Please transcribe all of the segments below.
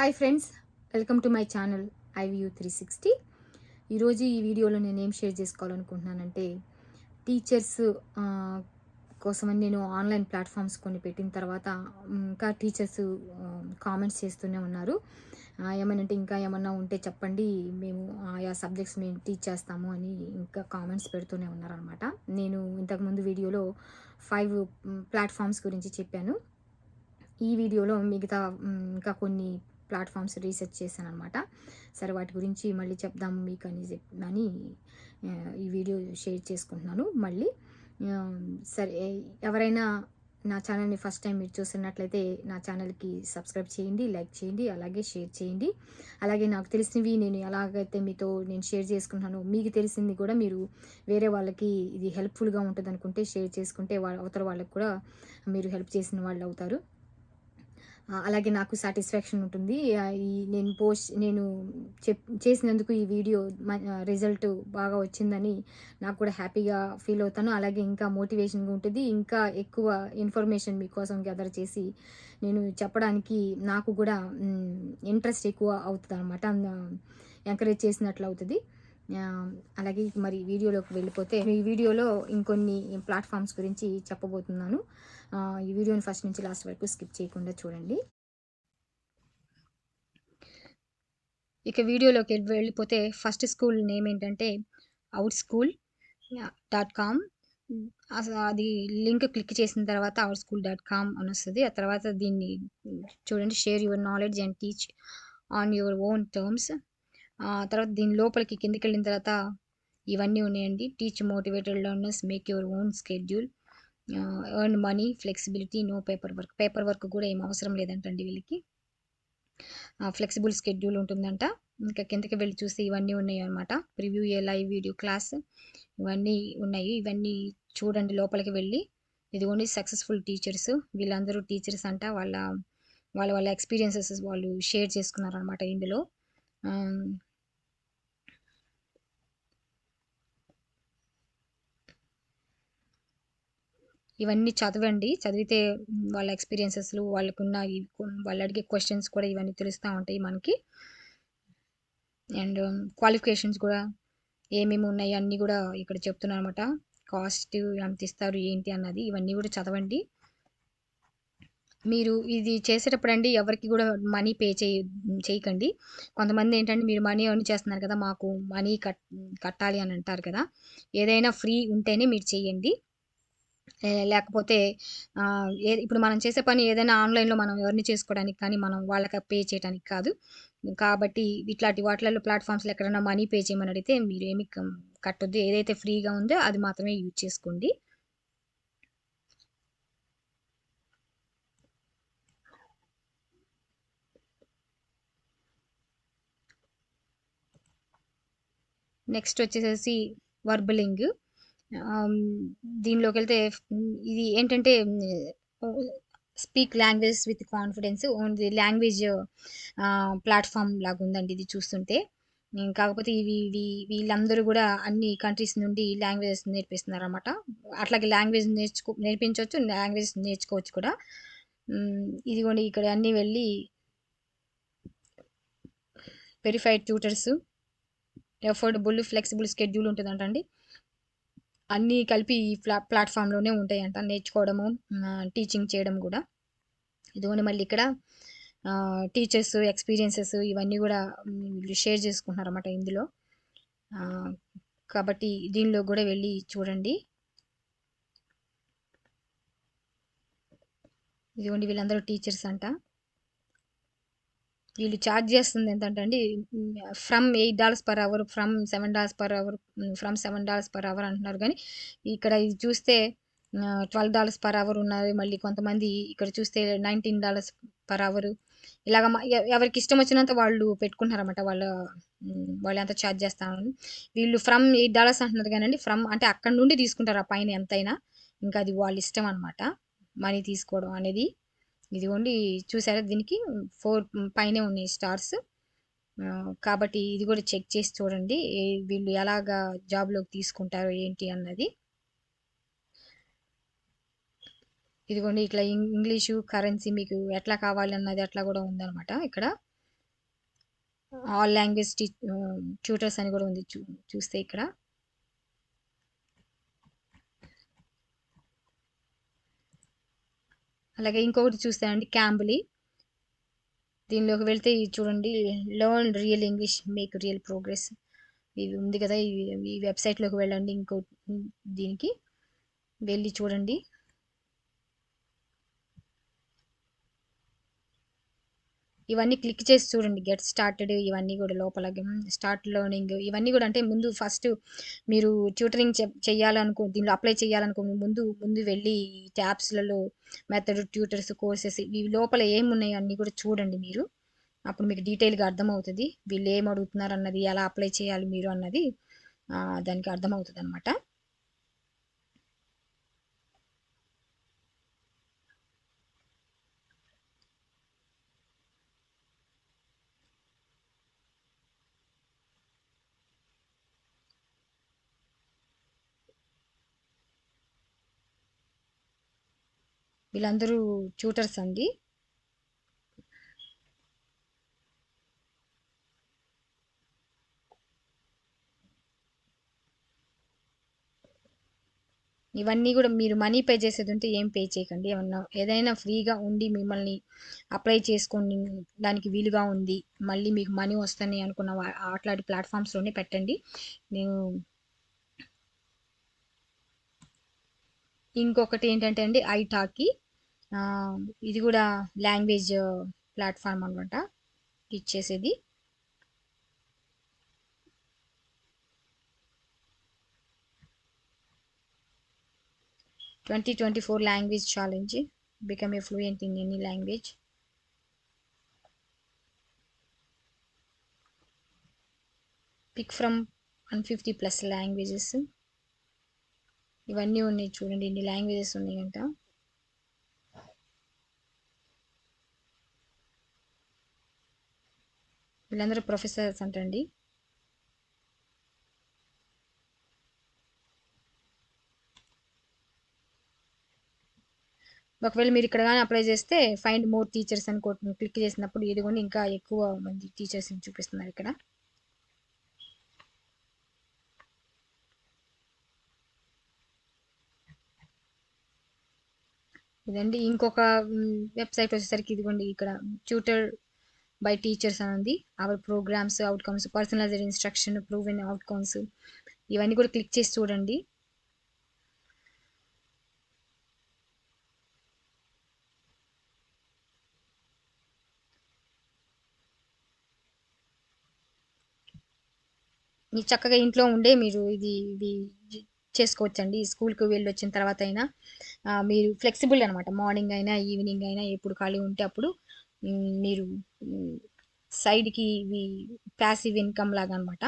Hi friends welcome to my channel IVU three sixty. ఈరోజు ఈ వీడియోలో నేను ఏం షేర్ చేసుకోవాలనుకుంటున్నానంటే టీచర్స్ కోసమని నేను ఆన్లైన్ ప్లాట్ఫామ్స్ కొన్ని పెట్టిన తర్వాత ఇంకా టీచర్స్ కామెంట్స్ చేస్తూనే ఉన్నారు. ఏమైనా ఏమనంటే ఇంకా ఏమన్నా ఉంటే చెప్పండి మేము ఆయా సబ్జెక్ట్స్ మేము టీచ్ చేస్తాము అని ఇంకా కామెంట్స్ పెడుతూనే ఉన్నారనమాట. నేను ఇంతకుముందు వీడియోలో ఫైవ్ ప్లాట్ఫామ్స్ గురించి చెప్పాను. ఈ వీడియోలో మిగతా ఇంకా కొన్ని ప్లాట్ఫామ్స్ రీసెర్చ్ చేశాను అనమాట సరే వాటి గురించి మళ్ళీ చెప్దాం మీకు అని చెప్ అని ఈ వీడియో షేర్ చేసుకుంటున్నాను. మళ్ళీ సరే ఎవరైనా నా ఛానల్ని ఫస్ట్ టైం మీరు చూస్తున్నట్లయితే నా ఛానల్కి సబ్స్క్రైబ్ చేయండి లైక్ చేయండి అలాగే షేర్ చేయండి. అలాగే నాకు తెలిసినవి నేను ఎలాగైతే మీతో నేను షేర్ చేసుకుంటున్నానో మీకు తెలిసింది కూడా మీరు వేరే వాళ్ళకి ఇది హెల్ప్ఫుల్గా ఉంటుంది అనుకుంటే షేర్ చేసుకుంటే వాళ్ళ అవతల వాళ్ళకి కూడా మీరు హెల్ప్ చేసిన వాళ్ళు అవుతారు. అలాగే నాకు సాటిస్ఫాక్షన్ ఉంటుంది. ఈ నేను పోస్ట్ నేను చెప్ చేసినందుకు ఈ వీడియో రిజల్ట్ బాగా వచ్చిందని నాకు కూడా హ్యాపీగా ఫీల్ అవుతాను. అలాగే ఇంకా మోటివేషన్గా ఉంటుంది. ఇంకా ఎక్కువ ఇన్ఫర్మేషన్ మీకోసం గ్యాదర్ చేసి నేను చెప్పడానికి నాకు కూడా ఇంట్రెస్ట్ ఎక్కువ అవుతుంది అనమాట ఎంకరేజ్ చేసినట్లు అవుతుంది. అలాగే మరి వీడియోలోకి వెళ్ళిపోతే ఈ వీడియోలో ఇంకొన్ని ప్లాట్ఫామ్స్ గురించి చెప్పబోతున్నాను. ఈ వీడియోని ఫస్ట్ నుంచి లాస్ట్ వరకు స్కిప్ చేయకుండా చూడండి. ఇక వీడియోలోకి వెళ్ళి- వెళ్ళిపోతే ఫస్ట్ స్కూల్ నేమ్ ఏంటంటే అవుట్ స్కూల్ డాట్ కామ్. అది లింక్ క్లిక్ చేసిన తర్వాత అవుట్ స్కూల్ డాట్ కామ్ అని వస్తుంది. ఆ తర్వాత దీన్ని చూడండి share your knowledge and teach on your own terms. తర్వాత దీని లోపలికి కిందికి వెళ్ళిన తర్వాత ఇవన్నీ ఉన్నాయండి. Teach motivated learners make your own schedule. Earn money flexibility no paper work paper work కూడా ఏం అవసరం లేదంటండి వీళ్ళకి. ఫ్లెక్సిబుల్ స్కెడ్యూల్ ఉంటుందంట. ఇంకా కిందకి వెళ్ళి చూస్తే ఇవన్నీ ఉన్నాయి అనమాట preview a live video class ఇవన్నీ ఉన్నాయి. ఇవన్నీ చూడండి లోపలికి వెళ్ళి. ఇదిగోండి సక్సెస్ఫుల్ టీచర్స్ వీళ్ళందరూ టీచర్స్ అంట. వాళ్ళ వాళ్ళ వాళ్ళ ఎక్స్పీరియన్సెస్ వాళ్ళు షేర్ చేసుకున్నారనమాట ఇందులో. ఇవన్నీ చదవండి. చదివితే వాళ్ళ ఎక్స్పీరియన్సెస్లు వాళ్ళకున్న వాళ్ళు అడిగే క్వశ్చన్స్ కూడా ఇవన్నీ తెలుస్తూ ఉంటాయి మనకి. అండ్ క్వాలిఫికేషన్స్ కూడా ఏమేమి ఉన్నాయి అన్నీ కూడా ఇక్కడ చెప్తున్నారు అనమాట కాస్ట్ ఎంత ఇస్తారు ఏంటి అన్నది ఇవన్నీ కూడా చదవండి. మీరు ఇది చేసేటప్పుడు అండి ఎవరికి కూడా మనీ పే చేయ చేయకండి. కొంతమంది ఏంటంటే మీరు మనీ ఎర్న్ చేస్తున్నారు కదా మాకు మనీ కట్ కట్టాలి అని అంటారు కదా. ఏదైనా ఫ్రీ ఉంటేనే మీరు చేయండి. లేకపోతే ఏ ఇప్పుడు మనం చేసే పని ఏదైనా ఆన్లైన్లో మనం ఎవరిని చేసుకోవడానికి కానీ మనం వాళ్ళకి పే చేయడానికి కాదు. కాబట్టి ఇట్లాంటి వాటిలలో ప్లాట్ఫామ్స్లో ఎక్కడైనా మనీ పే చేయమని అడిగితే మీరు ఏమి కట్టొద్దు. ఏదైతే ఫ్రీగా ఉందో అది మాత్రమే యూజ్ చేసుకోండి. నెక్స్ట్ వచ్చేసేసి వర్బలింగ్. దీనిలోకి వెళ్తే ఇది ఏంటంటే speak language with confidence only language platform లాగా ఉందండి ఇది చూస్తుంటే. కాకపోతే ఇవి ఇవి వీళ్ళందరూ కూడా అన్ని కంట్రీస్ నుండి లాంగ్వేజెస్ నేర్పిస్తున్నారు అనమాట అట్లాగే లాంగ్వేజ్ నేర్చుకో నేర్పించవచ్చు లాంగ్వేజ్ నేర్చుకోవచ్చు కూడా. ఇదిగోండి ఇక్కడ అన్నీ వెళ్ళి verified tutors affordable flexible schedule ఉంటుందంటండి. అన్నీ కలిపి ఈ ప్లా ప్లాట్ఫామ్లోనే ఉంటాయంట. నేర్చుకోవడము టీచింగ్ చేయడం కూడా. ఇదిగోండి మళ్ళీ ఇక్కడ టీచర్స్ ఎక్స్పీరియన్సెస్ ఇవన్నీ కూడా వీళ్ళు షేర్ చేసుకుంటున్నారు అన్నమాట ఇందులో కాబట్టి దీనిలో కూడా వెళ్ళి చూడండి. ఇదిగోండి వీళ్ళందరూ టీచర్స్ అంట. వీళ్ళు ఛార్జ్ చేస్తుంది ఎంతంటే అండి from eight dollars per hour from seven dollars per hour from seven dollars per hour అంటున్నారు కానీ ఇక్కడ ఇది చూస్తే ట్వెల్వ్ డాలర్స్ పర్ అవర్ ఉన్నారు మళ్ళీ కొంతమంది ఇక్కడ చూస్తే నైన్టీన్ డాలర్స్ పర్ అవర్. ఇలాగ ఎవరికి ఇష్టం వచ్చినంత వాళ్ళు పెట్టుకుంటారన్నమాట వాళ్ళ వాళ్ళు ఎంత ఛార్జ్ చేస్తామని వీళ్ళు ఫ్రమ్ ఎయిట్ డాలర్స్ అంటున్నారు కానీ ఫ్రమ్ అంటే అక్కడ నుండి తీసుకుంటారు ఆ పైన ఎంతైనా. ఇంకా అది వాళ్ళ ఇష్టం అనమాట మనీ తీసుకోవడం అనేది ఇదిగోండి చూసారా దీనికి? ఫోర్ పైనే ఉన్నాయి స్టార్స్. కాబట్టి ఇది కూడా చెక్ చేసి చూడండి. వీళ్ళు ఎలాగా జాబ్లోకి తీసుకుంటారో ఏంటి అన్నది. ఇదిగోండి ఇట్లా ఇంగ్- ఇంగ్లీషు కరెన్సీ మీకు ఎట్లా కావాలి అన్నది అట్లా కూడా ఉందన్నమాట ఇక్కడ. ఆల్ లాంగ్వేజ్ టీ ట్యూటర్స్ అని కూడా ఉంది చూ చూస్తే ఇక్కడ. అలాగే ఇంకొకటి చూసానండి అండి క్యాంబులీ. దీనిలోకి వెళ్తే ఇవి చూడండి learn real English make real progress ఇది ఉంది కదా ఈ ఈ వెబ్సైట్లోకి వెళ్ళండి ఇంకో దీనికి వెళ్ళి చూడండి. ఇవన్నీ క్లిక్ చేసి చూడండి. గెట్ స్టార్టెడ్ ఇవన్నీ కూడా లోపల స్టార్ట్ లెర్నింగ్ ఇవన్నీ కూడా అంటే ముందు ఫస్ట్ మీరు ట్యూటరింగ్ చేయాలనుకో దీనిలో అప్లై చేయాలనుకో ముందు ముందు వెళ్ళి ట్యాబ్స్లలో మెథడ్ ట్యూటర్స్ కోర్సెస్ ఇవి లోపల ఏమున్నాయో అన్నీ కూడా చూడండి మీరు. అప్పుడు మీకు డీటెయిల్గా అర్థమవుతుంది. వీళ్ళు ఏం అడుగుతున్నారు అన్నది ఎలా అప్లై చేయాలి మీరు అన్నది దానికి అర్థమవుతుంది అనమాట వీళ్ళందరూ ట్యూటర్స్ అండి. ఇవన్నీ కూడా మీరు మనీ పే చేసేది ఉంటే ఏం పే చేయకండి. ఏమన్నా ఏదైనా ఫ్రీగా ఉండి మిమ్మల్ని అప్లై చేసుకోండి. దానికి వీలుగా ఉంది. మళ్ళీ మీకు మనీ వస్తాయి అనుకున్న అట్లాంటి ప్లాట్ఫామ్స్లోనే పెట్టండి. నేను ఇంకొకటి ఏంటంటే అండి ఐటాకి ఇది కూడా లాంగ్వేజ్ ప్లాట్ఫామ్ అనమాట ఇచ్చేసేది. Twenty twenty four language challenge. Become a fluent in any language pick from one fifty plus languages ఇవన్నీ ఉన్నాయి చూడండి ఇన్ని లాంగ్వేజెస్ ఉన్నాయంట. వీళ్ళందరూ ప్రొఫెసర్స్ అంటండి. ఒకవేళ మీరు ఇక్కడ కానీ అప్లై చేస్తే ఫైండ్ మోర్ టీచర్స్ అని క్లిక్ చేసినప్పుడు ఇదిగోండి ఇంకా ఎక్కువ మంది టీచర్స్ని చూపిస్తున్నారు ఇక్కడ. ఇదండి. ఇంకొక వెబ్సైట్ వచ్చేసరికి ఇదిగోండి. ఇక్కడ ట్యూటర్ బై టీచర్స్ అని ఉంది our programmes outcomes personalised instruction prove in outcomes ఇవన్నీ కూడా క్లిక్ చేసి చూడండి. మీ చక్కగా ఇంట్లో ఉండే మీరు ఇది ఇది చేసుకోవచ్చండి. స్కూల్కి వెళ్ళి వచ్చిన తర్వాత అయినా మీరు ఫ్లెక్సిబుల్ అనమాట. మార్నింగ్ అయినా ఈవినింగ్ అయినా ఎప్పుడు ఖాళీ ఉంటే అప్పుడు మీరు సైడ్కి ఇవి ప్యాసివ్ ఇన్కమ్ లాగా అనమాట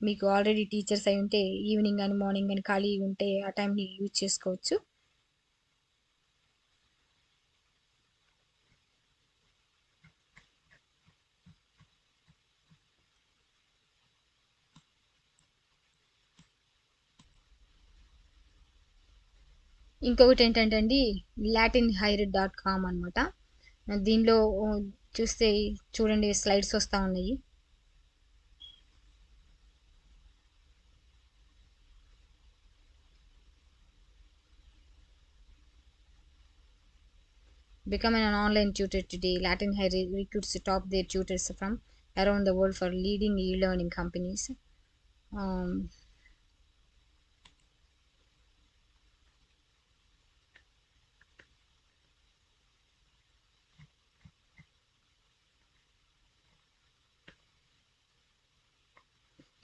మీకు ఆల్రెడీ టీచర్స్ అయి ఉంటే ఈవినింగ్ కానీ మార్నింగ్ కానీ ఖాళీ ఉంటే ఆ టైంని యూజ్ చేసుకోవచ్చు. ఇంకొకటి ఏంటంటే అండి లాటిన్ హైర్ డాట్ కామ్ అనమాట దీనిలో చూస్తే చూడండి స్లైడ్స్ వస్తూ ఉన్నాయి. Become an online tutor today Latin Hire recruits top there tutors from around the world for leading e learning companies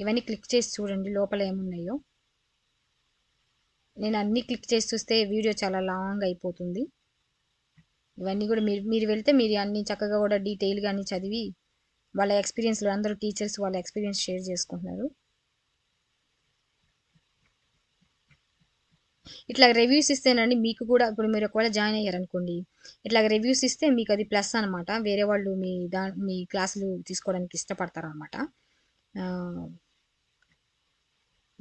ఇవన్నీ క్లిక్ చేసి చూడండి లోపల ఏమున్నాయో. నేను అన్నీ క్లిక్ చేసి చూస్తే వీడియో చాలా లాంగ్ అయిపోతుంది. ఇవన్నీ కూడా మీరు మీరు వెళ్తే మీరు అన్ని చక్కగా కూడా డీటెయిల్గా అన్నీ చదివి వాళ్ళ ఎక్స్పీరియన్స్లో అందరూ టీచర్స్ వాళ్ళ ఎక్స్పీరియన్స్ షేర్ చేసుకుంటున్నారు. ఇట్లా రివ్యూస్ ఇస్తేనండి మీకు కూడా ఇప్పుడు మీరు ఒకవేళ జాయిన్ అయ్యారనుకోండి ఇట్లా రివ్యూస్ ఇస్తే మీకు అది ప్లస్ అనమాట వేరే వాళ్ళు మీ దా మీ క్లాసులు తీసుకోవడానికి ఇష్టపడతారు అనమాట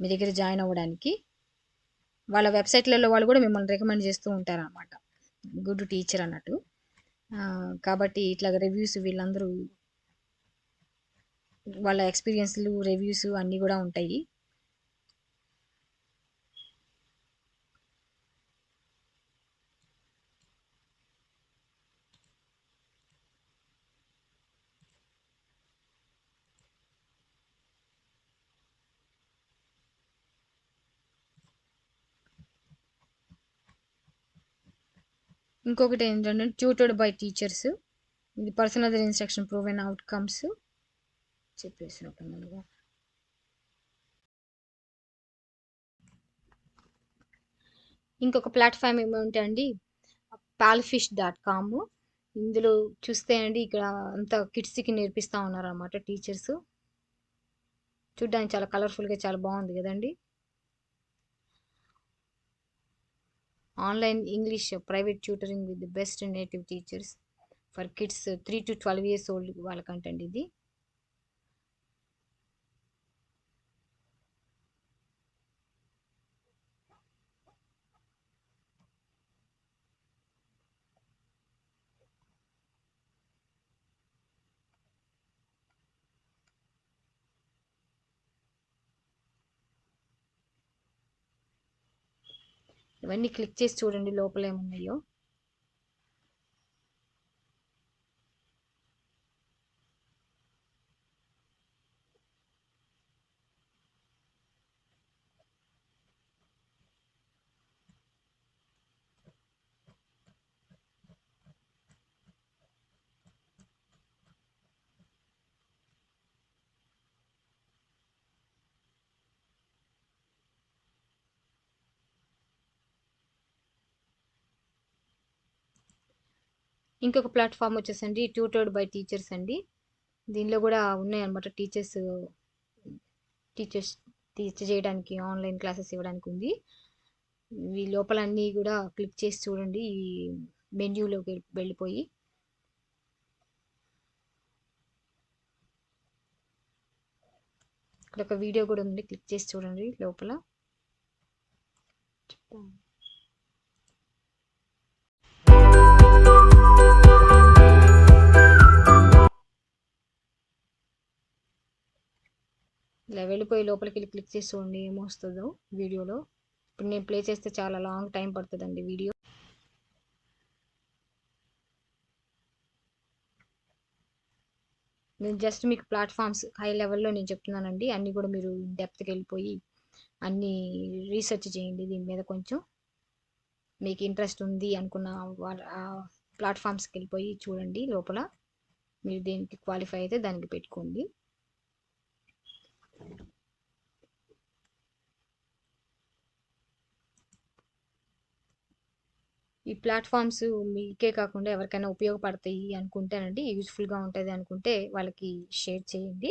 మీ దగ్గర జాయిన్ అవ్వడానికి వాళ్ళ వెబ్సైట్లలో వాళ్ళు కూడా మిమ్మల్ని రికమెండ్ చేస్తూ ఉంటారనమాట గుడ్ టీచర్ అన్నట్టు. కాబట్టి ఇట్లా రివ్యూస్ వీళ్ళందరూ వాళ్ళ ఎక్స్పీరియన్స్లు రివ్యూస్ అన్నీ కూడా ఉంటాయి. ఇంకొకటి ఏంటంటే ట్యూటర్డ్ బై టీచర్స్ ఇది పర్సనల్ ఇన్స్ట్రక్షన్ ప్రూవెన్ అవుట్కమ్స్ చెప్పేసినట్టున్నాను ఇంకొక ప్లాట్ఫామ్ ఏమంటే అండి పాల్ఫిష్ డాట్ కామ్ ఇందులో చూస్తే అండి ఇక్కడ అంతా కిడ్స్కి నేర్పిస్తూ ఉన్నారు అనమాట టీచర్స్ చూడ్డానికి చాలా కలర్ఫుల్గా చాలా బాగుంది కదండి. Online English private tutoring with best native teachers for kids three to twelve years old వాళ్ళకంటండి ఇది. ఇవన్నీ క్లిక్ చేసి చూడండి లోపల ఏమున్నాయో ఇంకొక ప్లాట్ఫామ్ వచ్చేసండి ట్యూటర్డ్ బై టీచర్స్ అండి. దీనిలో కూడా ఉన్నాయన్నమాట టీచర్స్ టీచర్స్ టీచ్ చేయడానికి ఆన్లైన్ క్లాసెస్ ఇవ్వడానికి ఉంది. ఈ లోపల అన్నీ కూడా క్లిక్ చేసి చూడండి. ఈ మెన్యూలోకి వెళ్ళిపోయి. ఇక్కడ ఒక వీడియో కూడా ఉంది. క్లిక్ చేసి చూడండి లోపల. ఇలా వెళ్ళిపోయి లోపలికి వెళ్ళి క్లిక్ చేసి చూడండి ఏమొస్తుందో వీడియోలో. ఇప్పుడు నేను ప్లే చేస్తే చాలా లాంగ్ టైం పడుతుందండి వీడియో. నేను జస్ట్ మీకు ప్లాట్ఫామ్స్ హై లెవెల్లో నేను చెప్తున్నానండి. అన్నీ కూడా మీరు డెప్త్కి వెళ్ళిపోయి అన్నీ రీసెర్చ్ చేయండి దీని మీద కొంచెం. మీకు ఇంట్రెస్ట్ ఉంది అనుకున్న ప్లాట్ఫామ్స్కి వెళ్ళిపోయి చూడండి లోపల. మీరు దేనికి క్వాలిఫై అయితే దానికి పెట్టుకోండి. ఈ ప్లాట్ఫామ్స్ మీకే కాకుండా ఎవరికైనా ఉపయోగపడతాయి అనుకుంటేనండి యూజ్ఫుల్గా ఉంటుంది అనుకుంటే వాళ్ళకి షేర్ చేయండి.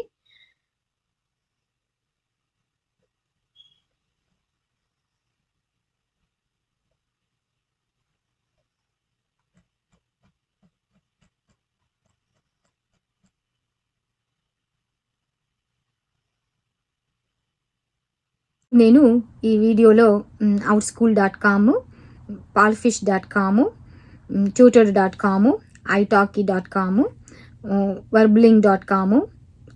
నేను ఈ వీడియోలో out school dot com PalFish dot com tutor dot com italki dot com Verbling dot com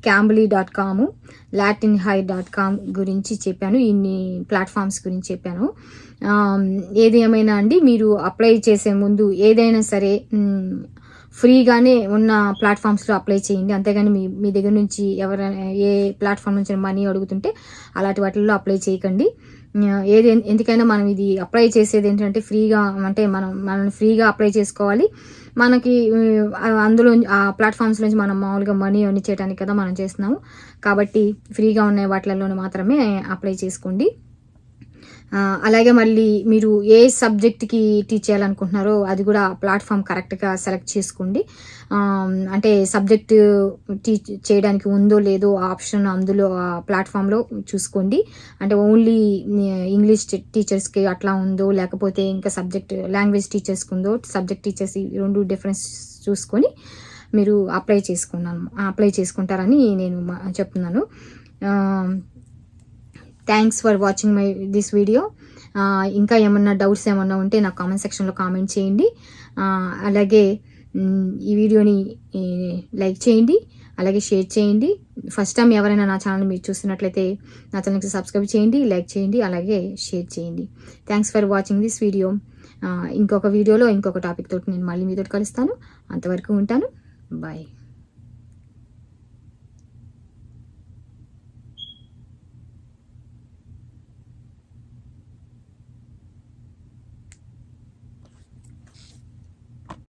Cambly dot com Latin Hire dot com గురించి చెప్పాను ఇన్ని ప్లాట్ఫామ్స్ గురించి చెప్పాను. ఏది ఏమైనా అండి మీరు అప్లై చేసే ముందు ఏదైనా సరే ఫ్రీగానే ఉన్న ప్లాట్ఫామ్స్లో అప్లై చేయండి. అంతేగాని మీ మీ దగ్గర నుంచి ఎవరైనా ఏ ప్లాట్ఫామ్ నుంచి మనీ అడుగుతుంటే అలాంటి వాటిల్లో అప్లై చేయకండి. ఏది ఎందుకైనా మనం ఇది అప్లై చేసేది ఏంటంటే ఫ్రీగా అంటే మనం మనం ఫ్రీగా అప్లై చేసుకోవాలి. మనకి అందులో ఆ ప్లాట్ఫామ్స్ నుంచి మనం మామూలుగా మనీ అన్ని చేయడానికి కదా మనం చేస్తున్నాము. కాబట్టి ఫ్రీగా ఉన్న వాటిల్లోనే మాత్రమే అప్లై చేసుకోండి. అలాగే మళ్ళీ మీరు ఏ సబ్జెక్ట్కి టీచ్ చేయాలనుకుంటున్నారో అది కూడా ప్లాట్ఫామ్ కరెక్ట్గా సెలెక్ట్ చేసుకోండి. అంటే సబ్జెక్ట్ టీచ్ చేయడానికి ఉందో లేదో ఆప్షన్ అందులో ఆ ప్లాట్ఫామ్లో చూసుకోండి. అంటే ఓన్లీ ఇంగ్లీష్ టీచర్స్కి అట్లా ఉందో లేకపోతే ఇంకా సబ్జెక్ట్ లాంగ్వేజ్ టీచర్స్కి ఉందో సబ్జెక్ట్ టీచర్స్ రెండు డిఫరెన్స్ చూసుకొని మీరు అప్లై చేసుకున్నాను అప్లై చేసుకుంటారని నేను చెప్తున్నాను. Thanks for watching my this video ఇంకా ఏమన్నా డౌట్స్ ఏమన్నా ఉంటే నాకు కామెంట్ సెక్షన్లో కామెంట్ చేయండి. అలాగే ఈ వీడియోని లైక్ చేయండి. అలాగే షేర్ చేయండి. ఫస్ట్ టైం ఎవరైనా నా ఛానల్ మీరు చూస్తున్నట్లయితే నా ఛానల్కి సబ్స్క్రైబ్ చేయండి లైక్ చేయండి అలాగే షేర్ చేయండి. Thanks for watching this video ఇంకొక వీడియోలో ఇంకొక టాపిక్ తోటి నేను మళ్ళీ మీతో కలుస్తాను. అంతవరకు ఉంటాను. బాయ్